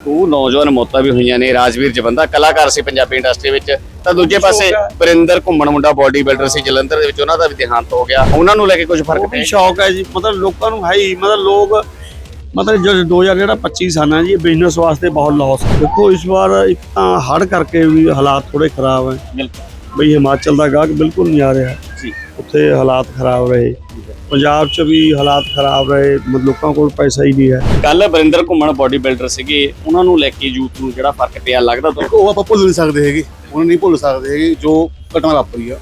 ਉਹ ਨੌਜਵਾਨ ਮੌਤਾਂ ਵੀ ਹੋਈਆਂ ਨੇ ਰਾਜਵੀਰ ਜਵੰਦਾ ਕਲਾਕਾਰ ਸੀ ਪੰਜਾਬੀ ਇੰਡਸਟਰੀ ਵਿੱਚ। ਤਾਂ ਦੂਜੇ ਪਾਸੇ ਬਰਿੰਦਰ ਘੁੰਮਣ ਮੁੰਡਾ ਬੋਡੀ ਬਿਲਡਰ ਸੀ ਜਲੰਧਰ ਦੇ ਵਿੱਚ ਉਹਨਾਂ ਦਾ ਵੀ ਦੇਹਾਂਤ ਹੋ ਗਿਆ। ਉਹਨਾਂ ਨੂੰ ਲੈ ਕੇ ਕੁਝ ਫ਼ਰਕ ਵੀ ਸ਼ੌਕ ਹੈ ਜੀ ਮਤਲਬ ਲੋਕਾਂ ਨੂੰ ਹੈ ਹੀ ਮਤਲਬ ਲੋਕ ਮਤਲਬ ਜੋ 2000 ਜਿਹੜਾ 25 ਸਾਲ ਹੈ ਜੀ ਬਿਜ਼ਨਸ ਵਾਸਤੇ ਬਹੁਤ ਲਾਸ ਦੇਖੋ ਇਸ ਵਾਰ ਇੱਕ ਤਾਂ ਹੜ ਕਰਕੇ ਵੀ ਹਾਲਾਤ ਥੋੜੇ ਖਰਾਬ ਹੈ ਬਿਲਕੁਲ। ਬਈ ਹਿਮਾਚਲ ਦਾ ਗਾਹਕ ਬਿਲਕੁਲ ਨਹੀਂ ਆ ਰਿਹਾ। ਜੀ। ਉੱਥੇ ਹਾਲਾਤ ਖਰਾਬ ਰਹੇ। ਪੰਜਾਬ 'ਚ ਵੀ ਹਾਲਾਤ ਖਰਾਬ ਰਹੇ ਮਤਲਬ ਲੋਕਾਂ ਕੋਲ ਪੈਸਾ ਹੀ ਨਹੀਂ ਹੈ। ਕੱਲ ਬਰਿੰਦਰ ਘੁੰਮਣ ਬੋਡੀ ਬਿਲਡਰ ਸੀਗੇ ਉਹਨਾਂ ਨੂੰ ਲੈ ਕੇ ਯੂਥ ਨੂੰ ਜਿਹੜਾ ਫ਼ਰਕ ਪਿਆ ਲੱਗਦਾ ਤੁਹਾਨੂੰ? ਉਹ ਆਪਾਂ ਭੁੱਲ ਨਹੀਂ ਸਕਦੇ ਹੈਗੇ। ਉਹਨਾਂ ਨਹੀਂ ਭੁੱਲ ਸਕਦੇ ਹੈਗੇ ਜੋ ਘਟਨਾ ਵਾਪਰੀ ਆ।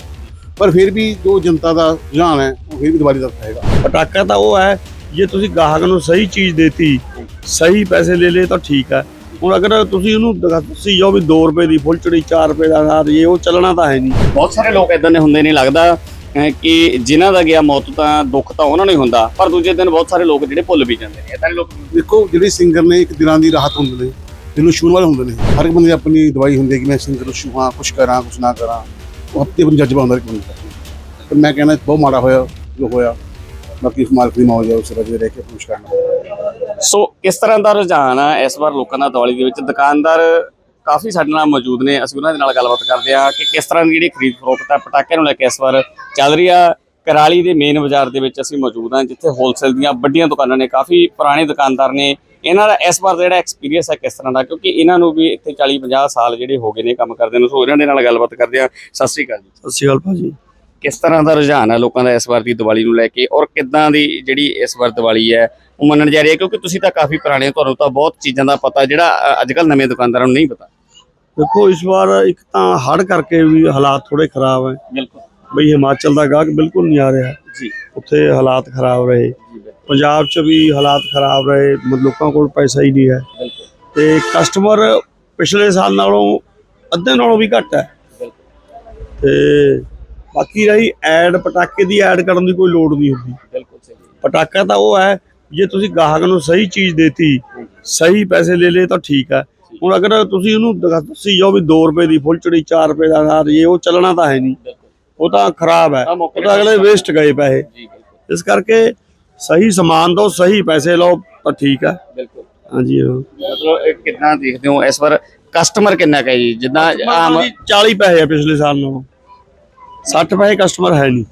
ਪਰ ਫਿਰ ਵੀ ਜੋ ਜਨਤਾ ਦਾ ਰੁਝਾਨ ਹੈ ਉਹ ਫਿਰ ਵੀ ਦੀਵਾਲੀ ਦਾ ਹੈਗਾ ਪਟਾਕਾ ਤਾਂ ਉਹ ਹੈ ਜੇ ਤੁਸੀਂ ਗਾਹਕ ਨੂੰ ਸਹੀ ਚੀਜ਼ ਦੇਤੀ ਸਹੀ ਪੈਸੇ ਲੈ ਲਏ ਤਾਂ ਠੀਕ ਹੈ। ਹੁਣ ਅਗਰ ਤੁਸੀਂ ਉਹਨੂੰ ਦਿਖਾ- ਤੁਸੀਂ ਜੋ ਵੀ 2 ਰੁਪਏ ਦੀ ਫੁੱਲਚੜੀ 4 ਰੁਪਏ ਦਾ ਅਨਾਰ ਇਹ ਉਹ ਚੱਲਣਾ ਤਾਂ ਹੈ ਨਹੀਂ। ਬਹੁਤ ਸਾਰੇ ਲੋਕ ਇਦਾਂ ਦੇ ਹੁੰਦੇ ਨੇ ਲੱਗਦਾ ਅਹ, ਕਿ ਜਿਨ੍ਹਾਂ ਦਾ ਗਿਆ ਮੌਤ ਤਾਂ ਦੁੱਖ ਤਾਂ ਉਹਨਾਂ ਨੂੰ ਹੀ ਹੁੰਦਾ ਪਰ ਦੂਜੇ ਦਿਨ ਬਹੁਤ ਸਾਰੇ ਲੋਕ ਜਿਹੜੇ ਭੁੱਲ ਵੀ ਜਾਂਦੇ ਨੇ ਇਦਾਂ ਦੇ ਲੋਕ ਦੇਖੋ ਜਿਹੜੇ ਸਿੰਗਰ ਨੇ ਇੱਕ ਦਿਨਾਂ ਦੀ ਰਾਹਤ ਹੁੰਦੇ ਨੇ ਜਿਹਨੂੰ ਛੂਣ ਵਾਲੇ ਹੁੰਦੇ ਨੇ। ਹਰ ਇੱਕ ਬੰਦੇ ਦੀ ਆਪਣੀ ਦਵਾਈ ਹੁੰਦੀ ਹੈ ਕਿ ਮੈਂ ਸਿੰਗਰ ਨੂੰ ਛੂਹਾਂ ਕੁਛ ਕਰਾਂ ਕੁਛ ਨਾ ਕਰਾਂ। ਉਹ ਹੱਤੇ ਆਪਣੀ ਜਜ਼ਬਾ ਹੁੰਦਾ ਇੱਕ ਬੰਦੇ ਦਾ ਤੇ ਮੈਂ ਕਹਿੰਦਾ ਬਹੁਤ ਮਾੜਾ ਹੋਇਆ ਜੋ ਹੋਇਆ। ਬਾਕੀ ਇਸ ਮਾਲਕ ਦੀ ਮੌਜ ਹੈ ਉਸ ਰਜੇ ਰਹਿ ਕੇ ਖੁਸ਼ ਕਰਨਾ ਸੋ ਕਿਸ ਤਰ੍ਹਾਂ ਦਾ ਰੁਝਾਨ ਆ ਇਸ ਵਾਰ ਲੋਕਾਂ ਦਾ ਦੀਵਾਲੀ ਦੇ ਵਿੱਚ। ਦੁਕਾਨਦਾਰ ਕਾਫੀ ਸਾਡੇ ਨਾਲ ਮੌਜੂਦ ਨੇ ਅਸੀਂ ਉਹਨਾਂ ਦੇ ਨਾਲ ਗੱਲਬਾਤ ਕਰਦੇ ਆ ਕਿ ਕਿਸ ਤਰ੍ਹਾਂ ਦੀ ਜਿਹੜੀ ਖਰੀਦ ਫਰੋਖਤ ਹੈ ਪਟਾਕਿਆਂ ਨੂੰ ਲੈ ਕੇ ਇਸ ਵਾਰ ਚੱਲ ਰਹੀ ਆ। ਕਰਾਲੀ ਦੇ ਮੇਨ ਬਾਜ਼ਾਰ ਦੇ ਵਿੱਚ ਅਸੀਂ ਮੌਜੂਦ ਹਾਂ ਜਿੱਥੇ ਹੋਲਸੇਲ ਦੀਆਂ ਵੱਡੀਆਂ ਦੁਕਾਨਾਂ ਨੇ ਕਾਫੀ ਪੁਰਾਣੇ ਦੁਕਾਨਦਾਰ ਨੇ। ਇਹਨਾਂ ਦਾ ਇਸ ਵਾਰ ਦਾ ਜਿਹੜਾ ਐਕਸਪੀਰੀਅੰਸ ਹੈ ਕਿਸ ਤਰ੍ਹਾਂ ਦਾ? ਕਿਉਂਕਿ ਇਹਨਾਂ ਨੂੰ ਵੀ ਇੱਥੇ 40 50 ਸਾਲ ਜਿਹੜੇ ਹੋ ਗਏ ਨੇ ਕੰਮ ਕਰਦੇ ਨੂੰ। ਸੋ ਇਹਨਾਂ ਦੇ ਨਾਲ ਗੱਲਬਾਤ ਕਰਦੇ ਆ ਸਤਿ ਸ੍ਰੀ ਅਕਾਲ ਜੀ। ਸਤਿ ਸ਼੍ਰੀ ਅਕਾਲ ਭਾਜੀ। ਕਿਸ ਤਰ੍ਹਾਂ ਦਾ ਰੁਝਾਨ ਹੈ ਲੋਕਾਂ ਦਾ ਇਸ ਵਾਰ ਦੀ ਦੀਵਾਲੀ ਨੂੰ ਲੈ ਕੇ ਔਰ ਕਿੱਦਾਂ ਦੀ ਜਿਹੜੀ ਇਸ ਵਾਰ ਦੀਵਾਲੀ ਹੈ ਉਹ ਮੰਨਣ ਜਾ ਰਹੀ ਹੈ? ਕਿਉਂਕਿ ਤੁਸੀਂ ਤਾਂ ਕਾਫੀ ਪੁਰਾਣੇ ਹੋ ਤੁਹਾਨੂੰ ਤਾਂ ਬਹੁਤ ਚੀਜ਼ਾਂ ਦਾ ਪਤਾ ਜਿਹੜਾ ਅੱਜ ਕੱਲ ਨਵੇਂ ਦੁਕਾਨਦਾਰਾਂ ਨੂੰ ਨਹੀਂ ਪਤਾ। ਦੇਖੋ ਇਸ ਵਾਰ ਇੱਕ ਤਾਂ ਹੜ ਕਰਕੇ ਵੀ ਹਾਲਾਤ ਥੋੜੇ ਖਰਾਬ ਹੈ। ਬਿਲਕੁਲ। ਬਈ ਹਿਮਾਚਲ ਦਾ ਗਾਹਕ ਬਿਲਕੁਲ ਨਹੀਂ ਆ ਰਿਹਾ। ਜੀ। ਉੱਥੇ ਹਾਲਾਤ ਖਰਾਬ ਰਹੇ। ਪੰਜਾਬ 'ਚ ਵੀ ਹਾਲਾਤ ਖਰਾਬ ਰਹੇ ਲੋਕਾਂ ਕੋਲ ਪੈਸਾ ਹੀ ਨਹੀਂ ਹੈ। ਤੇ ਕਸਟਮਰ ਪਿਛਲੇ ਸਾਲ ਨਾਲੋਂ ਅੱਧੇ ਨਾਲੋਂ ਵੀ ਘੱਟ ਹੈ। ਤੇ ਬਾਕੀ ਰਹੀ ਐਡ ਪਟਾਕੇ ਦੀ ਐਡ ਕਰਨ ਦੀ ਕੋਈ ਲੋੜ ਨਹੀਂ ਹੁੰਦੀ। ਬਿਲਕੁਲ ਸਹੀ ਪਟਾਕਾ ਤਾਂ ਉਹ ਹੈ ਜੇ ਤੁਸੀਂ ਗਾਹਕ ਨੂੰ ਸਹੀ ਚੀਜ਼ ਦੇਤੀ ਸਹੀ ਪੈਸੇ ਲੈ ਲਏ ਤਾਂ ਠੀਕ ਹੈ। ਹੁਣ ਅਗਰ ਤੁਸੀਂ ਉਹਨੂੰ ਦਿਖਾ- ਤੁਸੀਂ ਜੋ ਵੀ 2 ਰੁਪਏ ਦੀ ਫੁੱਲਚੜੀ 4 ਰੁਪਏ ਦਾ ਅਨਾਰ ਇਹ ਉਹ ਚੱਲਣਾ ਤਾਂ ਹੈ ਨਹੀਂ। ਉਹ ਤਾਂ ਖਰਾਬ ਹੈ। ਉਹ ਤਾਂ ਅਗਲੇ ਵੇਸਟ ਗਏ ਪੈਸੇ। ਇਸ ਕਰਕੇ ਸਹੀ ਸਮਾਨ ਦਿਓ ਸਹੀ ਪੈਸੇ ਲਓ ਤਾਂ ਠੀਕ ਹੈ। ਬਿਲਕੁਲ। ਹਾਂਜੀ ਮਤਲਬ ਇਹ ਕਿੱਦਾਂ ਦੇਖਦੇ ਹੋ? ਇਸ ਵਾਰ ਕਸਟਮਰ ਕਿੰਨਾ ਕੁ ਹੈ ਜੀ? ਜਿੱਦਾਂ ਆਮ ਜੀ 40 ਪੈਸੇ ਆ ਪਿਛਲੇ ਸਾਲ ਨਾਲੋਂ। 60 ਪੈਸੇ ਕਸਟਮਰ ਹੈ ਨਹੀਂ।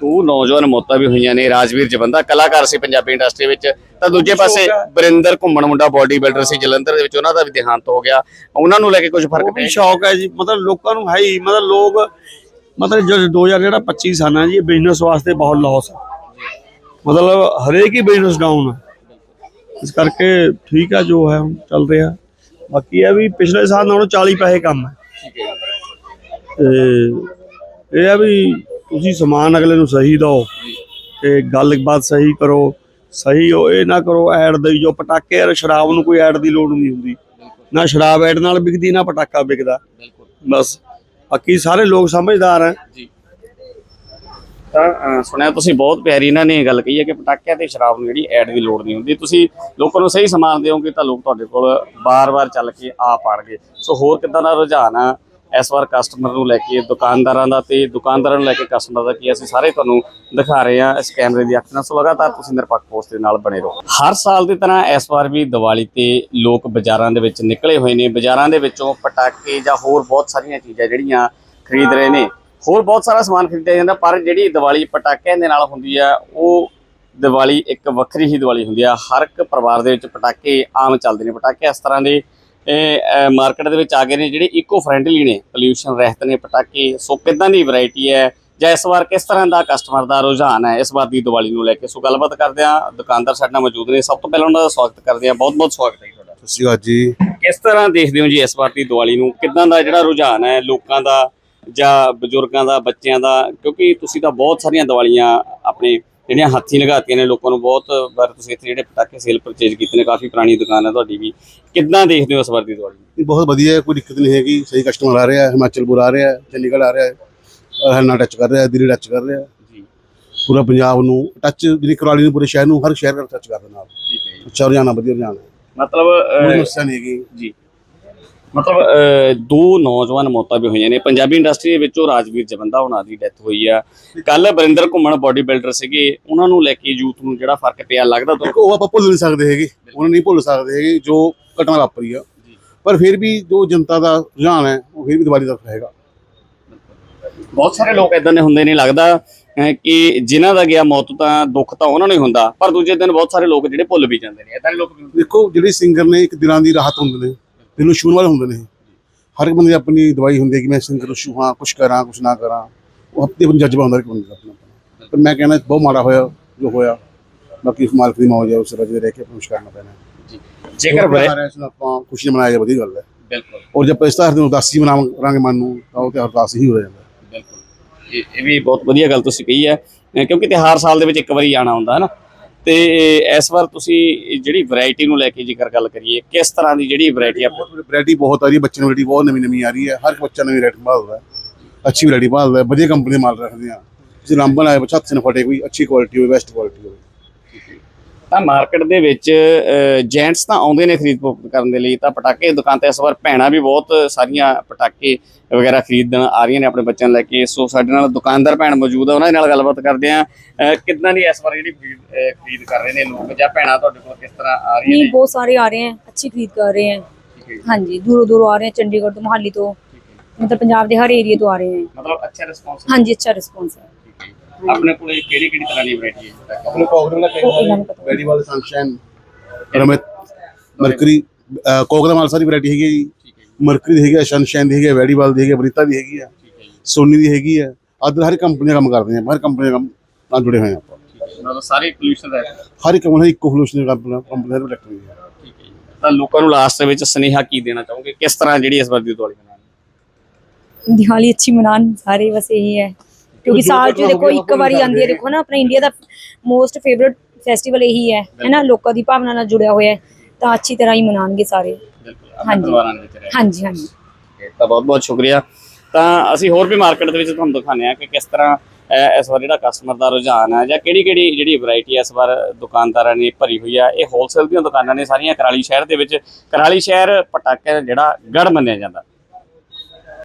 ਦੋ ਨੌਜਵਾਨ ਮੌਤਾਂ ਵੀ ਹੋਈਆਂ ਨੇ। ਰਾਜਵੀਰ ਜਵੰਦਾ ਕਲਾਕਾਰ ਸੀ ਪੰਜਾਬੀ ਇੰਡਸਟਰੀ ਵਿੱਚ। ਤਾਂ ਦੂਜੇ ਪਾਸੇ ਬਰਿੰਦਰ ਘੁੰਮਣ ਮੁੰਡਾ ਬੋਡੀ ਬਿਲਡਰ ਸੀ ਜਲੰਧਰ ਦੇ ਵਿੱਚ ਉਹਨਾਂ ਦਾ ਵੀ ਦੇਹਾਂਤ ਹੋ ਗਿਆ। ਉਹਨਾਂ ਨੂੰ ਲੈ ਕੇ ਕੁਝ ਫ਼ਰਕ ਪਿਆ? ਸ਼ੌਕ ਹੈ ਜੀ। ਮਤਲਬ ਲੋਕਾਂ ਨੂੰ ਹੈ ਹੀ। ਮਤਲਬ ਲੋਕ ਮਤਲਬ ਜੋ 2000 ਜਿਹੜਾ 25 ਸਾਲ ਹੈ ਜੀ ਬਿਜ਼ਨਸ ਵਾਸਤੇ ਬਹੁਤ ਲਾਸ ਹੈ ਮਤਲਬ ਹਰੇਕ ਹੀ ਬਿਜ਼ਨਸ ਡਾਊਨ ਹੈ ਇਸ ਕਰਕੇ ਠੀਕ ਹੈ ਜੋ ਹੈ ਹੁਣ ਚੱਲ ਰਿਹਾ। ਬਾਕੀ ਇਹ ਵੀ ਪਿਛਲੇ ਸਾਲ ਨਾਲੋਂ 40 ਪੈਸੇ ਕਮ ਹੈ। ਤੇ ਇਹ ਆ ਵੀ ਤੁਸੀਂ ਸਮਾਨ ਅਗਲੇ ਨੂੰ ਸਹੀ ਦਿਓ ਤੇ ਗੱਲਬਾਤ ਸਹੀ ਕਰੋ ਸਹੀ ਹੋ ਇਹ ਨਾ ਕਰੋ ਐਡ ਦੇ ਜੋ ਪਟਾਕੇ ਯਾਰ ਸ਼ਰਾਬ ਨੂੰ ਕੋਈ ਐਡ ਦੀ ਲੋੜ ਨਹੀਂ ਹੁੰਦੀ। ਨਾ ਸ਼ਰਾਬ ਐਡ ਨਾਲ ਵਿਕਦੀ ਨਾ ਪਟਾਕਾ ਵਿਕਦਾ। ਬਸ ਬਾਕੀ ਸਾਰੇ ਲੋਕ ਸਮਝਦਾਰ ਜੀ। ਤਾਂ ਸੁਣਿਆ ਤੁਸੀਂ ਬਹੁਤ ਪਿਆਰੀ ਇਹਨਾਂ ਨੇ ਇਹ ਗੱਲ ਕਹੀ ਹੈ ਕਿ ਪਟਾਕਿਆਂ ਤੇ ਸ਼ਰਾਬ ਨੂੰ ਜਿਹੜੀ ਐਡ ਦੀ ਲੋੜ ਨਹੀਂ ਹੁੰਦੀ। ਤੁਸੀਂ ਲੋਕਾਂ ਨੂੰ ਸਹੀ ਸਮਾਨ ਦਿਓਗੇ ਤਾਂ ਲੋਕ ਤੁਹਾਡੇ ਕੋਲ ਬਾਰ-ਬਾਰ ਚੱਲ ਕੇ ਆ ਪਾਣਗੇ। ਸੋ ਹੋਰ ਕਿੱਦਾਂ ਦਾ ਰੁਝਾਨ ਆ? ਇਸ ਵਾਰ ਕਸਟਮਰ ਨੂੰ ਲੈ ਕੇ, ਦੁਕਾਨਦਾਰਾਂ ਦਾ ਤੇ ਦੁਕਾਨਦਾਰਾਂ ਨੂੰ ਲੈ ਕੇ ਕਸਟਮਰ ਦਾ ਕੀ ਅਸੀਂ ਸਾਰੇ ਤੁਹਾਨੂੰ ਦਿਖਾ ਰਹੇ ਹਾਂ ਇਸ ਕੈਮਰੇ ਦੀ ਅੱਖ ਨਾਲ। ਸੋ ਲਗਾਤਾਰ ਤੁਸੀਂ ਨਿਰਪੱਖ ਪੋਸਟ ਦੇ ਨਾਲ ਬਣੇ ਰਹੋ। ਹਰ ਸਾਲ ਦੀ ਤਰ੍ਹਾਂ ਇਸ ਵਾਰ ਵੀ ਦੀਵਾਲੀ ਤੇ ਲੋਕ ਬਾਜ਼ਾਰਾਂ ਦੇ ਵਿੱਚ ਨਿਕਲੇ ਹੋਏ ਨੇ। ਬਾਜ਼ਾਰਾਂ ਦੇ ਵਿੱਚੋਂ ਪਟਾਕੇ ਜਾਂ ਹੋਰ ਬਹੁਤ ਸਾਰੀਆਂ ਚੀਜ਼ਾਂ ਜਿਹੜੀਆਂ ਖਰੀਦ ਰਹੇ ਨੇ। ਹੋਰ ਬਹੁਤ ਸਾਰਾ ਸਮਾਨ ਖਰੀਦਿਆ ਜਾਂਦਾ, ਪਰ ਜਿਹੜੀ ਦੀਵਾਲੀ ਪਟਾਕਿਆਂ ਦੇ ਨਾਲ ਹੁੰਦੀ ਆ, ਉਹ ਦੀਵਾਲੀ ਇੱਕ ਵੱਖਰੀ ਹੀ ਦੀਵਾਲੀ ਹੁੰਦੀ ਆ। ਹਰ ਇੱਕ ਪਰਿਵਾਰ ਦੇ ਵਿੱਚ ਪਟਾਕੇ ਆਮ ਚੱਲਦੇ ਨੇ। ਪਟਾਕੇ ਇਸ ਤਰ੍ਹਾਂ ਦੇ ਮਾਰਕੀਟ ਦੇ ਵਿੱਚ ਆ ਗਏ ਨੇ ਜਿਹੜੇ ਇਕੋ ਫ੍ਰੈਂਡਲੀ ਨੇ ਪੋਲਿਊਸ਼ਨ ਰਹਿਤ ਨੇ ਪਟਾਕੇ। ਸੋ ਕਿੱਦਾਂ ਦੀ ਵੈਰਾਈਟੀ ਹੈ? ਜਾਂ ਇਸ ਵਾਰ ਕਿਸ ਤਰ੍ਹਾਂ ਦਾ ਕਸਟਮਰ ਦਾ ਰੁਝਾਨ ਹੈ? ਇਸ ਵਾਰ ਦੀ ਦੀਵਾਲੀ ਨੂੰ ਲੈ ਕੇ। ਸੋ ਗੱਲਬਾਤ ਕਰਦੇ ਆ ਦੁਕਾਨਦਾਰ ਸਾਡੇ ਨਾਲ ਮੌਜੂਦ ਨੇ। ਸਭ ਤੋਂ ਪਹਿਲਾਂ ਉਹਨਾਂ ਦਾ ਸਵਾਗਤ ਕਰਦੇ ਆ ਬਹੁਤ ਬਹੁਤ ਸਵਾਗਤ ਹੈ ਤੁਹਾਡਾ। ਸਤਿ ਸ਼੍ਰੀ ਅਕਾਲ ਜੀ। ਕਿਸ ਤਰ੍ਹਾਂ ਦੇਖਦੇ ਹੋ ਜੀ ਇਸ ਵਾਰ ਦੀ ਦੀਵਾਲੀ ਨੂੰ? ਕਿੱਦਾਂ ਦਾ ਜਿਹੜਾ ਰੁਝਾਨ ਹੈ ਲੋਕਾਂ ਦਾ ਜਾਂ ਬਜ਼ੁਰਗਾਂ ਦਾ ਬੱਚਿਆਂ ਦਾ? ਕਿਉਂਕਿ ਤੁਸੀਂ ਤਾਂ ਬਹੁਤ ਸਾਰੀਆਂ ਦੀਵਾਲੀਆਂ ਆਪਣੇ ਜਿਹੜੀਆਂ ਹੱਥੀਂ ਲਗਾਤੀਆਂ ਨੇ ਲੋਕਾਂ ਨੂੰ ਬਹੁਤ ਵਾਰ ਤੁਸੀਂ ਇੱਥੇ ਜਿਹੜੇ ਪਟਾਕੇ ਸੇਲ ਪਰਚੇਜ ਕੀਤੇ ਨੇ ਕਾਫੀ ਪੁਰਾਣੀ ਦੁਕਾਨ ਹੈ ਤੁਹਾਡੀ ਵੀ। ਕਿੱਦਾਂ ਦੇਖਦੇ ਹੋ ਇਸ ਵਾਰ ਦੀ ਦੀਵਾਲੀ? ਬਹੁਤ ਵਧੀਆ ਕੋਈ ਦਿੱਕਤ ਨਹੀਂ ਹੈਗੀ ਸਹੀ ਕਸਟਮਰ ਆ ਰਿਹਾ ਹੈ ਹਿਮਾਚਲਪੁਰ ਆ ਰਿਹਾ ਹੈ ਚੰਡੀਗੜ੍ਹ ਆ ਰਿਹਾ ਹੈ ਹਰਿਆਣਾ ਟੱਚ ਕਰ ਰਿਹਾ ਹੈ ਦਿੱਲੀ ਟੱਚ ਕਰ ਰਿਹਾ ਹੈ। ਪੂਰਾ ਪੰਜਾਬ ਨੂੰ ਟੱਚ ਜਿਹੜੀ ਕਰਾਲੀ ਨੂੰ ਪੂਰੇ ਸ਼ਹਿਰ ਨੂੰ ਹਰ ਸ਼ਹਿਰ ਦਾ ਟੱਚ ਕਰ ਨਾਲ। ਠੀਕ ਹੈ ਅੱਛਾ ਰੁਝਾਨ ਵਧੀਆ ਰੁਝਾਨ ਹੈ। ਮਤਲਬ ਕੋਈ ਮਸਲਾ ਨਹੀਂ ਹੈਗੀ। ਜੀ। ਮਤਲਬ ਅਹ, ਦੋ ਨੌਜਵਾਨ ਮੌਤਾਂ ਵੀ ਹੋਈਆਂ ਨੇ। ਪੰਜਾਬੀ ਇੰਡਸਟਰੀ ਦੇ ਵਿੱਚੋਂ ਰਾਜਵੀਰ ਜਵੰਦਾ ਉਹਨਾਂ ਦੀ ਡੈਥ ਹੋਈ ਆ। ਕੱਲ ਬਰਿੰਦਰ ਘੁੰਮਣ ਬਾਡੀ ਬਿਲਡਰ ਸੀਗੇ। ਉਹਨਾਂ ਨੂੰ ਲੈ ਕੇ ਯੂਥ ਨੂੰ ਜਿਹੜਾ ਫ਼ਰਕ ਪਿਆ ਲੱਗਦਾ ਤੁਹਾਨੂੰ ਉਹ ਆਪਾਂ ਭੁੱਲ ਨਹੀਂ ਸਕਦੇ ਹੈਗੇ। ਉਹਨਾਂ ਨਹੀਂ ਭੁੱਲ ਸਕਦੇ ਹੈਗੇ ਜੋ ਘਟਨਾ ਵਾਪਰੀ ਆ। ਪਰ ਫਿਰ ਵੀ ਜੋ ਜਨਤਾ ਦਾ ਰੁਝਾਨ ਹੈ ਉਹ ਫਿਰ ਵੀ ਦੀਵਾਲੀ ਦਾ ਰਹੇਗਾ ਬਹੁਤ ਸਾਰੇ ਲੋਕ ਇਦਾਂ ਦੇ ਹੁੰਦੇ ਨੇ। ਲੱਗਦਾ ਅਹ, ਕਿ ਜਿਨ੍ਹਾਂ ਦਾ ਗਿਆ ਮੌਤ ਤਾਂ ਦੁੱਖ ਤਾਂ ਉਹਨਾਂ ਨੂੰ ਹੀ ਹੁੰਦਾ। ਪਰ ਦੂਜੇ ਦਿਨ ਬਹੁਤ ਸਾਰੇ ਲੋਕ ਜਿਹੜੇ ਭੁੱਲ ਵੀ ਜਾਂਦੇ ਨੇ। ਇਦਾਂ ਦੇ ਲੋਕ ਵੀ ਹੁੰਦੇ ਦੇਖੋ ਜਿਹੜੇ ਸਿੰਗਰ ਨੇ ਇੱਕ ਦਿਨਾਂ ਦੀ ਰਾਹਤ ਹੁੰਦੇ ਨੇ। ਦਿਲ ਨੂੰ ਛੂਹਣ ਵਾਲੇ ਹੁੰਦੇ ਨੇ ਹਰ ਇੱਕ ਬੰਦੇ ਦੀ ਆਪਣੀ ਦਵਾਈ ਹੁੰਦੀ ਹੈ ਕਿ ਮੈਂ ਸਿੰਗਰ ਛੂਹਾਂ ਕੁਛ ਕਰਾਂ ਕੁਛ ਨਾ ਕਰਾਂ। ਉਹ ਹੱਤੇ ਬੰਦੇ ਜਜ਼ਬਾ ਹੁੰਦਾ ਇੱਕ ਬੰਦੇ ਦਾ ਆਪਣਾ ਆਪਣਾ। ਪਰ ਮੈਂ ਕਹਿੰਦਾ ਬਹੁਤ ਮਾੜਾ ਹੋਇਆ ਜੋ ਹੋਇਆ ਬਾਕੀ ਮਾਲਕ ਦੀ ਮੌਜ ਹੈ ਉਸ ਰਜੇ ਰਹਿ ਕੇ ਕੁਛ ਕਰਨਾ ਪੈਣਾ। ਹੈ। ਜੇਕਰ ਇਸ ਨੂੰ ਆਪਾਂ ਖੁਸ਼ੀ ਮਨਾਇਆ ਜਾਏ ਵਧੀਆ ਗੱਲ ਹੈ। ਬਿਲਕੁਲ। ਔਰ ਜਦ ਪੈਸਾ ਹਰ ਦਿਨ ਉਦਾਸੀ ਮਨਾਵਾਂਗੇ ਮਨ ਨੂੰ ਤਾਂ ਉਹ ਤੇ ਅਰਦਾਸ ਹੀ ਹੋ ਜਾਂਦਾ ਬਿਲਕੁਲ। ਇਹ ਵੀ ਬਹੁਤ ਵਧੀਆ ਗੱਲ ਤੁਸੀਂ ਕਹੀ ਹੈ ਕਿਉਂਕਿ ਤਿਉਹਾਰ ਸਾਲ ਦੇ ਵਿੱਚ ਇੱਕ ਵਾਰੀ ਆਣਾ ਹੁੰਦਾ ਹੈ ਨਾ। ਤੇ ਇਸ ਵਾਰ ਤੁਸੀਂ ਜਿਹੜੀ ਵੈਰਾਈਟੀ ਨੂੰ ਲੈ ਕੇ ਜੇਕਰ ਗੱਲ ਕਰੀਏ, ਕਿਸ ਤਰ੍ਹਾਂ ਦੀ ਜਿਹੜੀ ਵੈਰਾਈਟੀ ਆ? ਵੈਰਾਈਟੀ ਬਹੁਤ ਆ ਰਹੀ ਹੈ, ਬੱਚਿਆਂ ਨੂੰ ਵੈਰਾਈਟੀ ਬਹੁਤ ਨਵੀਂ ਨਵੀਂ ਆ ਰਹੀ ਹੈ, ਹਰ ਬੱਚਾ ਨਵੀਂ ਵੈਰਾਈਟੀ ਭਾਲਦਾ ਅੱਛੀ ਵੈਰਾਈਟੀ ਭਾਲਦਾ ਵਧੀਆ ਕੰਪਨੀ ਦੇ ਮਾਲ ਰੱਖਦੇ ਆ। ਜੇ ਲਾਂਬਨ ਆਏ ਬੱਚਾ ਹੱਥ ਸੇ ਫਟੇ ਕੋਈ, ਅੱਛੀ ਕੁਆਲਿਟੀ ਹੋਵੇ ਬੈਸਟ ਕੁਆਲਿਟੀ ਹੋਵੇ। ਤਾਂ ਮਾਰਕੀਟ ਦੇ ਵਿੱਚ ਜੈਂਟਸ ਤਾਂ ਆਉਂਦੇ ਨੇ ਖਰੀਦ ਫਰੋਖਤ ਕਰਨ ਦੇ ਲਈ। ਤਾਂ ਪਟਾਕੇ ਦੁਕਾਨ ਤੇ ਇਸ ਵਾਰ ਭੈਣਾ ਵੀ ਬਹੁਤ ਸਾਰੀਆਂ ਪਟਾਕੇ ਵਗੈਰਾ ਖਰੀਦਣ ਆ ਰਹੀਆਂ ਨੇ ਆਪਣੇ ਬੱਚਿਆਂ ਲੈ ਕੇ। ਸੋ ਸਾਡੇ ਨਾਲ ਦੁਕਾਨਦਾਰ ਭੈਣ ਮੌਜੂਦ ਆ ਉਹਨਾਂ ਦੇ ਨਾਲ ਗੱਲਬਾਤ ਕਰਦੇ ਆ। ਕਿੰਨਾ ਦੀ ਇਸ ਵਾਰ ਜਿਹੜੀ ਖਰੀਦ ਕਰ ਰਹੇ ਨੇ ਲੋਕ ਜਾਂ ਭੈਣਾ ਤੁਹਾਡੇ ਕੋਲ ਕਿਸ ਤਰ੍ਹਾਂ ਆ ਰਹੀਆਂ ਨੇ? ਬਹੁਤ ਸਾਰੇ ਆ ਰਹੇ ਆ ਅੱਛੀ ਖਰੀਦ ਕਰ ਰਹੇ ਆ। ਹਾਂਜੀ ਦੂਰੋਂ ਦੂਰੋਂ ਆ ਰਹੇ ਆ ਚੰਡੀਗੜ੍ਹ ਤੋਂ ਮੋਹਾਲੀ ਤੋਂ। ਮਤਲਬ ਪੰਜਾਬ ਦੇ ਹਰ ਏਰੀਆ ਤੋਂ ਆ ਰਹੇ ਆ। ਮਤਲਬ ਅੱਛਾ ਰਿਸਪੌਂਸ ਹਾਂਜੀ ਅੱਛਾ ਰਿਸਪੌਂਸ ਹੈ ਆਪਣੇ ਕੋਲੇ ਕਿਹੜੀ ਕਿਹੜੀ ਤਰ੍ਹਾਂ ਦੀ ਵੈਰਾਈਟੀ ਹੈ? ਆਪਣੇ ਕੋਲ ਦਾ ਕੇਕ ਵੈਰੀਵਲ ਸਨਸ਼ਾਈਨ ਰਮਿਤ ਮਰਕਰੀ ਕੋਕ ਦਾ ਮਾਲਸਾ ਦੀ ਵੈਰਾਈਟੀ ਹੈਗੀ ਹੈ ਜੀ। ਮਰਕਰੀ ਦੀ ਹੈਗੀ ਹੈ ਸਨਸ਼ਾਈਨ ਦੀ ਹੈਗੀ ਹੈ ਵੈਰੀਵਲ ਦੀ ਹੈਗੀ ਹੈ ਬਰੀਤਾ ਦੀ ਹੈਗੀ ਹੈ ਸੋਨੀ ਦੀ ਹੈਗੀ ਹੈ। ਅਦਰ ਹਰ ਕੰਪਨੀ ਦਾ ਕੰਮ ਕਰਦੇ ਹਾਂ ਹਰ ਕੰਪਨੀ ਦਾ ਕੰਮ ਨਾਲ ਜੁੜੇ ਹੋਏ ਆਪਾਂ। ਮਤਲਬ ਸਾਰੇ ਪੋਲੂਸ਼ਨ ਦਾ ਹਰ ਇੱਕ ਕੰਪਨੀ ਇੱਕੋ ਪੋਲੂਸ਼ਨ ਦਾ ਕੰਪਨੀ ਦਾ ਪ੍ਰੋਡਕਟ ਹੈ। ਠੀਕ ਹੈ ਤਾਂ ਲੋਕਾਂ ਨੂੰ ਲਾਸਟ ਦੇ ਵਿੱਚ ਸੁਨੇਹਾ ਕੀ ਦੇਣਾ ਚਾਹੋਗੇ? ਕਿਸ ਤਰ੍ਹਾਂ ਜਿਹੜੀ ਇਸ ਵਾਰ ਦੀ ਦੀਵਾਲੀ ਮਨਾਉਣੀ? ਦੀਵਾਲੀ ਅੱਛੀ ਮਨਾਉਣ ਸਾਰੇ ਬਸ ਇਹੀ ਹੈ। ਕਿਉਂਕਿ ਸਾਲ ਚ ਦੇਖੋ ਇੱਕ ਵਾਰੀ ਆਉਂਦੀ ਹੈ ਦੇਖੋ ਨਾ ਆਪਣਾ ਇੰਡੀਆ ਦਾ ਮੋਸਟ ਫੇਵਰਿਟ ਫੈਸਟੀਵਲ ਇਹੀ ਹੈ ਹੈਨਾ ਲੋਕਾਂ ਦੀ ਭਾਵਨਾ ਨਾਲ ਜੁੜਿਆ ਹੋਇਆ ਹੈ ਤਾਂ ਅੱਛੀ ਤਰ੍ਹਾਂ ਹੀ ਮਨਾਉਣਗੇ ਸਾਰੇ। ਹਾਂਜੀ। ਹਾਂਜੀ ਤਾਂ ਬਹੁਤ ਬਹੁਤ ਸ਼ੁਕਰੀਆ। ਤਾਂ ਅਸੀਂ ਹੋਰ ਵੀ ਮਾਰਕੀਟ ਦੇ ਵਿੱਚ ਤੁਹਾਨੂੰ ਦਿਖਾਉਂਦੇ ਆ ਕਿ ਕਿਸ ਤਰ੍ਹਾਂ ਇਸ ਵਾਰ ਜਿਹੜਾ ਕਸਟਮਰ ਦਾ ਰੁਝਾਨ ਹੈ ਜਾਂ ਕਿਹੜੀ ਕਿਹੜੀ ਜਿਹੜੀ ਵੈਰਾਈਟੀ ਇਸ ਵਾਰ ਦੁਕਾਨਦਾਰਾਂ ਨੇ ਭਰੀ ਹੋਈ ਆ ਇਹ ਹੋਲਸੇਲ ਦੀਆਂ ਦੁਕਾਨਾਂ ਨੇ ਸਾਰੀਆਂ ਕਰਾਲੀ ਸ਼ਹਿਰ ਦੇ ਵਿੱਚ। ਕਰਾਲੀ ਸ਼ਹਿਰ ਪਟਾਕੇ ਜਿਹੜਾ ਗੜ ਮੰਨਿਆ ਜਾਂਦਾ।